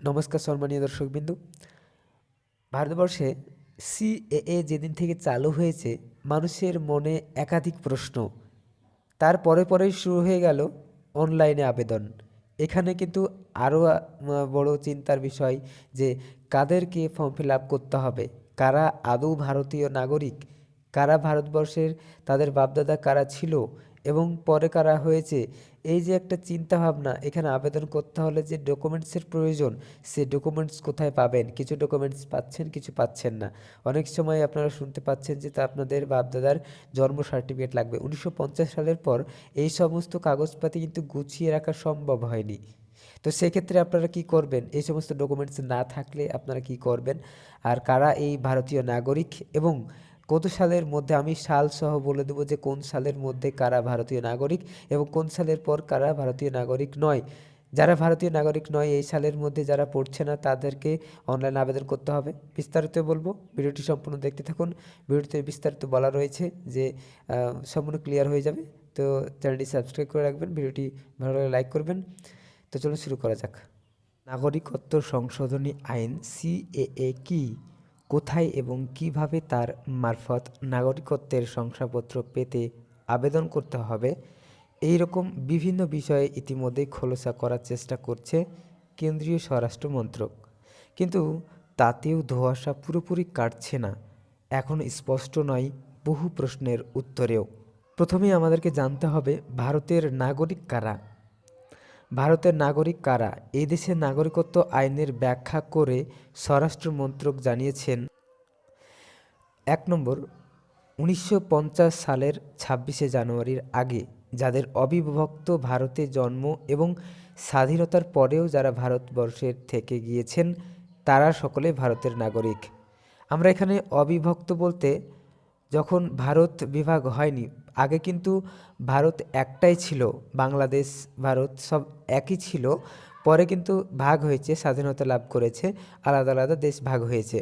নমস্কার সম্মানীয় দর্শকবিন্দু। ভারতবর্ষে সিএএ যেদিন থেকে চালু হয়েছে, মানুষের মনে একাধিক প্রশ্ন। তার পরে পরেই শুরু হয়ে গেল অনলাইনে আবেদন। এখানে কিন্তু আরও বড় চিন্তার বিষয় যে কাদেরকে ফর্ম ফিল আপ করতে হবে? কারা আদৌ ভারতীয় নাগরিক? কারা ভারতবর্ষের, তাদের বাপদাদা কারা ছিল? এবং পরে কারা হয়েছে? এই যে একটা চিন্তা ভাবনা এখানে আবেদন করতে হলে যে ডকুমেন্টসের প্রয়োজন, সে ডকুমেন্টস কোথায় পাবেন? কিছু ডকুমেন্টস পাচ্ছেন, কিছু পাচ্ছেন না। অনেক সময় আপনারা শুনতে পাচ্ছেন যে তা আপনাদের বাপদাদার জন্ম সার্টিফিকেট লাগবে। উনিশশো পঞ্চাশ সালের পর এই সমস্ত কাগজপাতি কিন্তু গুছিয়ে রাখা সম্ভব হয়নি। তো সেক্ষেত্রে আপনারা কি করবেন? এই সমস্ত ডকুমেন্টস না থাকলে আপনারা কি করবেন? আর কারা এই ভারতীয় নাগরিক এবং কত সালের মধ্যে আমি সাল সহ বলে দেবো যে কোন সালের মধ্যে কারা ভারতীয় নাগরিক এবং কোন সালের পর কারা ভারতীয় নাগরিক নয়। যারা ভারতীয় নাগরিক নয়, এই সালের মধ্যে যারা পড়ছে না, তাদেরকে অনলাইন আবেদন করতে হবে। বিস্তারিত বলব, ভিডিওটি সম্পূর্ণ দেখতে থাকুন। ভিডিওতে বিস্তারিত বলা রয়েছে যে সম্পূর্ণ ক্লিয়ার হয়ে যাবে। তো চ্যানেলটি সাবস্ক্রাইব করে রাখবেন, ভিডিওটি ভালো লাগলে লাইক করবেন। তো চলুন শুরু করা যাক। নাগরিকত্ব সংশোধনী আইন সিএএ কি? কোথায় এবং কীভাবে তার মারফত নাগরিকত্বের শংসাপত্র পেতে আবেদন করতে হবে, এই রকম বিভিন্ন বিষয়ে ইতিমধ্যেই খোলসা করার চেষ্টা করছে কেন্দ্রীয় স্বরাষ্ট্র মন্ত্রক। কিন্তু তাতেও ধোঁয়াশা পুরোপুরি কাটছে না, এখন স্পষ্ট নয় বহু প্রশ্নের উত্তরেও। প্রথমে আমাদেরকে জানতে হবে, ভারতের নাগরিক কারা? ভারতের নাগরিক কারা? এই দেশের নাগরিকত্ব আইনের ব্যাখ্যা করে স্বরাষ্ট্র মন্ত্রক জানিয়েছেন এক নম্বর, উনিশশো পঞ্চাশ সালের ছাব্বিশে জানুয়ারির আগে, যাদের অবিভক্ত ভারতে জন্ম এবং স্বাধীনতার পরেও যারা ভারতবর্ষের থেকে গিয়েছেন, তারা সকলে ভারতের নাগরিক। আমরা এখানে অবিভক্ত বলতে, যখন ভারত বিভাগ হয়নি আগে কিন্তু ভারত একটাই ছিল, বাংলাদেশ, ভারত সব একই ছিল। পরে কিন্তু ভাগ হয়েছে, স্বাধীনতা লাভ করেছে, আলাদা আলাদা দেশ ভাগ হয়েছে।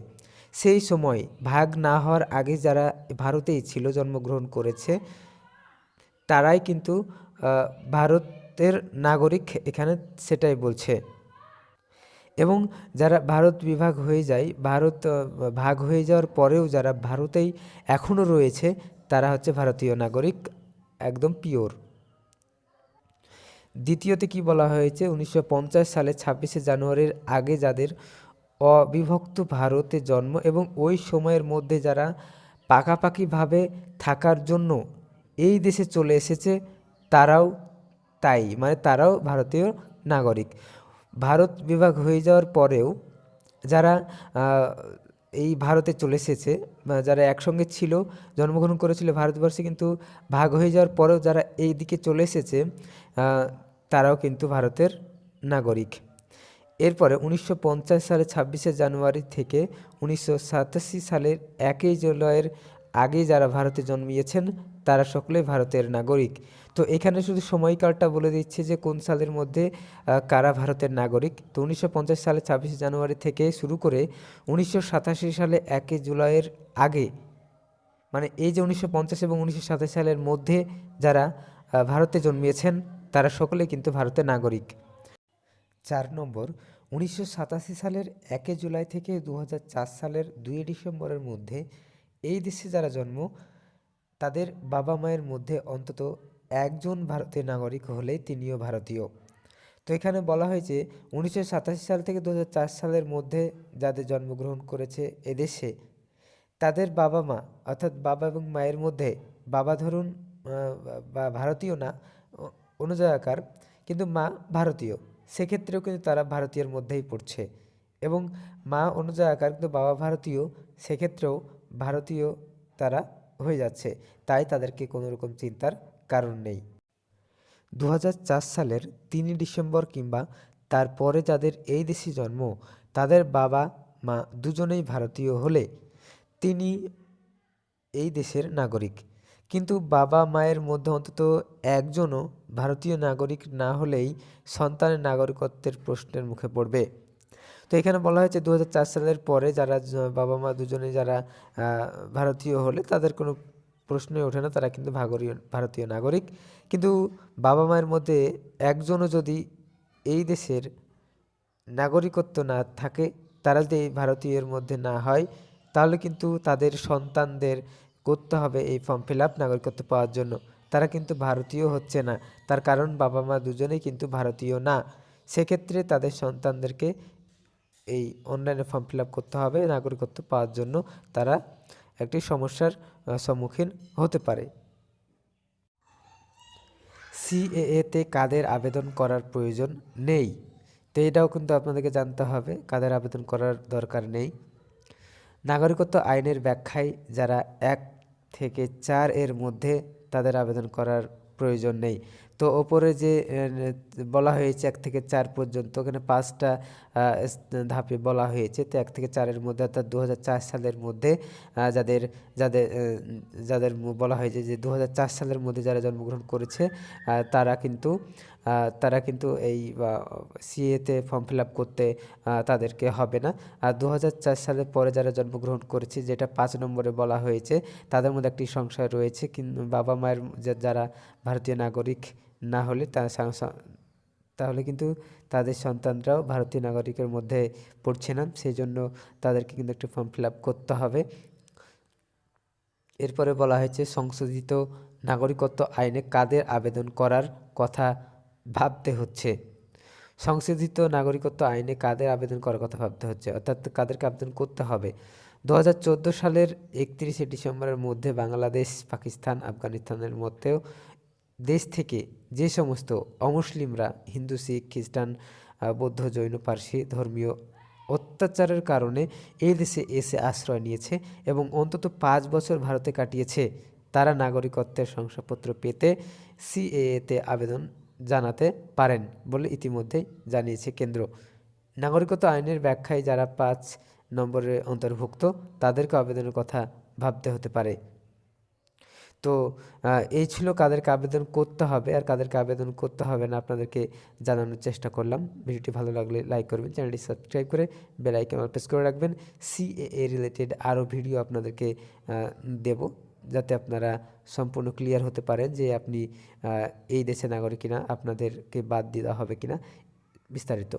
সেই সময় ভাগ না হওয়ার আগে যারা ভারতেই ছিল, জন্মগ্রহণ করেছে, তারাই কিন্তু ভারতের নাগরিক এখানে সেটাই বলছে। এবং যারা ভারত বিভাগ হয়ে যায়, ভারত ভাগ হয়ে যাওয়ার পরেও যারা ভারতেই এখনও রয়েছে তারা হচ্ছে ভারতীয় নাগরিক, একদম পিওর। দ্বিতীয়তে কি বলা হয়েছে? উনিশশো পঞ্চাশ সালে ছাব্বিশে জানুয়ারির আগে যাদের অবিভক্ত ভারতে জন্ম এবং ওই সময়ের মধ্যে যারা পাকাপাকিভাবে থাকার জন্য এই দেশে চলে এসেছে, তারাও তাই মানে তারাও ভারতীয় নাগরিক। ভারত বিভাগ হয়ে যাওয়ার পরেও যারা এই ভারতে চলে এসেছে যারা একসঙ্গে ছিল, জন্মগ্রহণ করেছিল ভারতবর্ষে কিন্তু ভাগ হয়ে যাওয়ার পরেও যারা এই দিকে চলে এসেছে তারাও কিন্তু ভারতের নাগরিক। এরপরে উনিশশো পঞ্চাশ সালে ছাব্বিশে জানুয়ারি থেকে উনিশশো সাতাশি সালের একই জুলাইয়ের আগে যারা ভারতে জন্মিয়েছেন, তারা সকলেই ভারতের নাগরিক। তো এখানে শুধু সময়কালটা বলে দিচ্ছে যে কোন সালের মধ্যে কারা ভারতের নাগরিক। তো উনিশশো পঞ্চাশ সালে ছাব্বিশে জানুয়ারি থেকে শুরু করে উনিশশো সাতাশি সালে একই জুলাইয়ের আগে মানে এই যে উনিশশো পঞ্চাশ এবং উনিশশো সাতাশি সালের মধ্যে যারা ভারতে জন্মিয়েছেন, তারা সকলেই কিন্তু ভারতের নাগরিক। চার নম্বর, উনিশশো সাতাশি সালের একে জুলাই থেকে দু হাজার চার সালের দুই ডিসেম্বরের মধ্যে এই দেশে যারা জন্ম, তাদের বাবা মায়ের মধ্যে অন্তত একজন ভারতীয় নাগরিক হলেই তিনিও ভারতীয়। তো এখানে বলা হয়েছে, উনিশশো সাতাশি সাল থেকে দু হাজার চার সালের মধ্যে যাদের জন্মগ্রহণ করেছে এদেশে, তাদের বাবা মা অর্থাৎ বাবা এবং মায়ের মধ্যে, বাবা ধরুন বা ভারতীয় না অন্য জায়গাকার কিন্তু মা ভারতীয়। সেক্ষেত্রেও কিন্তু তারা ভারতীয়ের মধ্যেই পড়ছে। এবং মা অন্য জায়গাকার কিন্তু বাবা ভারতীয়, সেক্ষেত্রেও ভারতীয় তারা হয়ে যাচ্ছে। তাই তাদেরকে কোনো রকম চিন্তার কারণ নেই। দু হাজার চার সালের তিনই ডিসেম্বর কিংবা তারপরে যাদের এই দেশে জন্ম, তাদের বাবা, মা দুজনেই ভারতীয় হলে তিনি এই দেশের নাগরিক। কিন্তু বাবা মায়ের মধ্যে অন্তত একজনও ভারতীয় নাগরিক না হলেই সন্তানের নাগরিকত্বের প্রশ্নের মুখে পড়বে। তো এখানে বলা হয়েছে দু হাজার চার সালের পরে যারা বাবা মা দুজনে যারা ভারতীয় হলে তাদের কোনো প্রশ্নই ওঠে না, তারা কিন্তু ভাগরীয়, ভারতীয় নাগরিক। কিন্তু বাবা মায়ের মধ্যে একজনও যদি এই দেশের নাগরিকত্ব না থাকে, তারা যদি এই ভারতীয়ের মধ্যে না হয়, তাহলে কিন্তু তাদের সন্তানদের করতে হবে এই ফর্ম ফিল আপ নাগরিকত্ব পাওয়ার জন্য। তারা কিন্তু ভারতীয় হচ্ছে না। তার কারণ বাবা মা দুজনেই কিন্তু ভারতীয় না। সেক্ষেত্রে তাদের সন্তানদেরকে এই অনলাইনে ফর্ম ফিল আপ করতে হবে, নাগরিকত্ব পাওয়ার জন্য তারা একটি সমস্যার সম্মুখীন হতে পারে। সিএএতে কাদের আবেদন করার প্রয়োজন নেই? তো এটাও কিন্তু আপনাদেরকে জানতে হবে, কাদের আবেদন করার দরকার নেই। নাগরিকত্ব আইনের ব্যাখ্যায় যারা এক থেকে চার এর মধ্যে তাদের আবেদন করার প্রয়োজন নেই। তো ওপরে যে বলা হয়েছে এক থেকে চার পর্যন্ত, ওখানে পাঁচটা ধাপে বলা হয়েছে। তো এক থেকে চারের মধ্যে, অর্থাৎ দু হাজার চার সালের মধ্যে যাদের যাদের যাদের বলা হয়েছে যে দু হাজার চার সালের মধ্যে যারা জন্মগ্রহণ করেছে তারা কিন্তু তারা কিন্তু এই সিএতে ফর্ম ফিল আপ করতে তাদেরকে হবে না। আর দু হাজার চার সালের পরে যারা জন্মগ্রহণ করেছে, যেটা পাঁচ নম্বরে বলা হয়েছে, তাদের মধ্যে একটি সংশয় রয়েছে। কিন্তু বাবা মায়ের যারা ভারতীয় নাগরিক না হলে তাহলে কিন্তু তাদের সন্তানরাও ভারতীয় নাগরিকের মধ্যে পড়ছে না। সেই জন্য তাদেরকে কিন্তু একটা ফর্ম ফিল আপ করতে হবে। এরপরে বলা হয়েছে, সংশোধিত নাগরিকত্ব আইনে কাদের আবেদন করার কথা ভাবতে হচ্ছে? সংশোধিত নাগরিকত্ব আইনে কাদের আবেদন করার কথা ভাবতে হচ্ছে? অর্থাৎ কাদেরকে আবেদন করতে হবে? দু হাজার চোদ্দ সালের একত্রিশে ডিসেম্বরের মধ্যে বাংলাদেশ, পাকিস্তান, আফগানিস্তানের মধ্যেও দেশ থেকে যে সমস্ত অমুসলিমরা হিন্দু, শিখ, খ্রিস্টান বৌদ্ধ, জৈন, পার্সি ধর্মীয় অত্যাচারের কারণে এই দেশে এসে আশ্রয় নিয়েছে এবং অন্তত পাঁচ বছর ভারতে কাটিয়েছে। তারা নাগরিকত্বের শংসাপত্র পেতে সিএএতে আবেদন জানাতে পারেন বলে ইতিমধ্যেই জানিয়েছে কেন্দ্র। নাগরিকত্ব আইনের ব্যাখ্যায় যারা পাঁচ নম্বরে অন্তর্ভুক্ত, তাদেরকে আবেদনের কথা ভাবতে হতে পারে। তো এই ছিল কাদেরকে আবেদন করতে হবে আর কাদেরকে আবেদন করতে হবে না আপনাদেরকে জানানোর চেষ্টা করলাম। ভিডিওটি ভালো লাগলে লাইক করবেন, চ্যানেলটি সাবস্ক্রাইব করে বেল আইকন প্রেস করে রাখবেন। সিএএ রিলেটেড আরও ভিডিও আপনাদেরকে দেব যাতে আপনারা সম্পূর্ণ ক্লিয়ার হতে পারেন যে আপনি এই দেশের নাগরিক কিনা, আপনাদেরকে বাদ দেওয়া হবে কিনা বিস্তারিত।